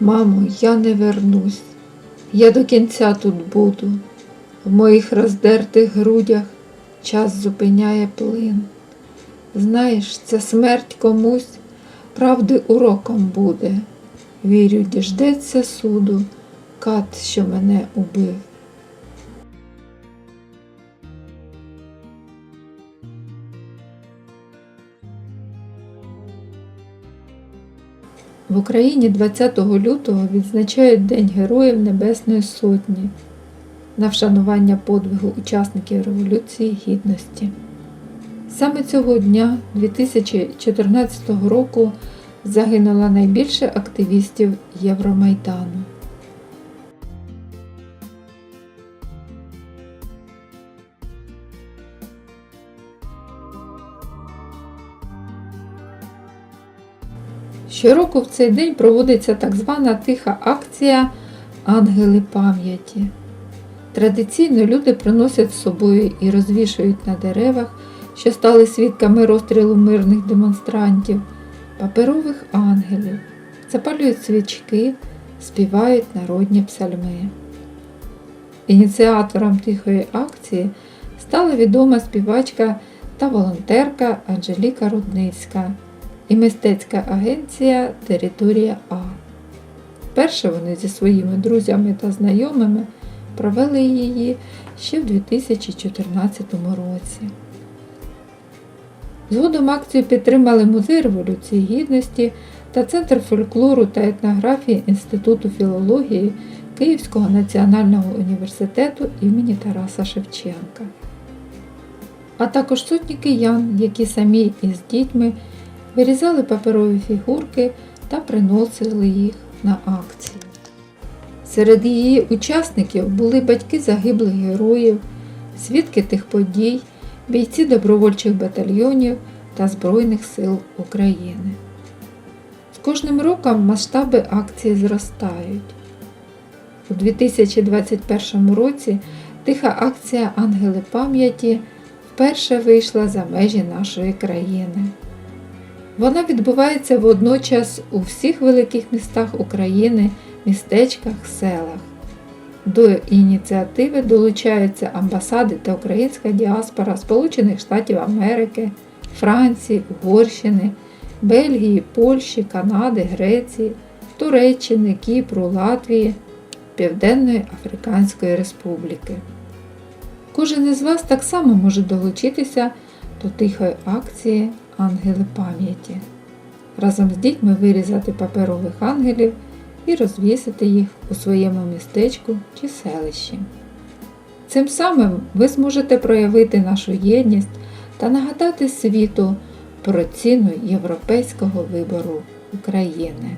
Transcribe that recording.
Мамо, я не вернусь. Я до кінця тут буду. В моїх роздертих грудях час зупиняє плин. Знаєш, ця смерть комусь правди уроком буде. Вірю, діждеться суду, кат, що мене убив. В Україні 20 лютого відзначають День Героїв Небесної Сотні на вшанування подвигу учасників Революції Гідності. Саме цього дня 2014 року загинуло найбільше активістів Євромайдану. Щороку в цей день проводиться так звана тиха акція Ангели пам'яті. Традиційно люди приносять з собою і розвішують на деревах, що стали свідками розстрілу мирних демонстрантів, паперових ангелів, запалюють свічки, співають народні псальми. Ініціатором тихої акції стала відома співачка та волонтерка Анжеліка Рудницька і мистецька агенція Територія А. Вперше вони зі своїми друзями та знайомими провели її ще в 2014 році. Згодом акцію підтримали Музей Революції Гідності та Центр фольклору та етнографії Інституту філології Київського національного університету імені Тараса Шевченка, а також сотні киян, які самі із дітьми вирізали паперові фігурки та приносили їх на акцію. Серед її учасників були батьки загиблих героїв, свідки тих подій, бійці добровольчих батальйонів та Збройних сил України. З кожним роком масштаби акції зростають. У 2021 році тиха акція Ангели пам'яті вперше вийшла за межі нашої країни. Вона відбувається водночас у всіх великих містах України, містечках, селах. До ініціативи долучаються амбасади та українська діаспора Сполучених Штатів Америки, Франції, Угорщини, Бельгії, Польщі, Канади, Греції, Туреччини, Кіпру, Латвії, Південної Африканської Республіки. Кожен із вас так само може долучитися до тихої акції Ангели пам'яті. Разом з дітьми вирізати паперових ангелів і розвісити їх у своєму містечку чи селищі. Цим самим ви зможете проявити нашу єдність та нагадати світу про ціну європейського вибору України.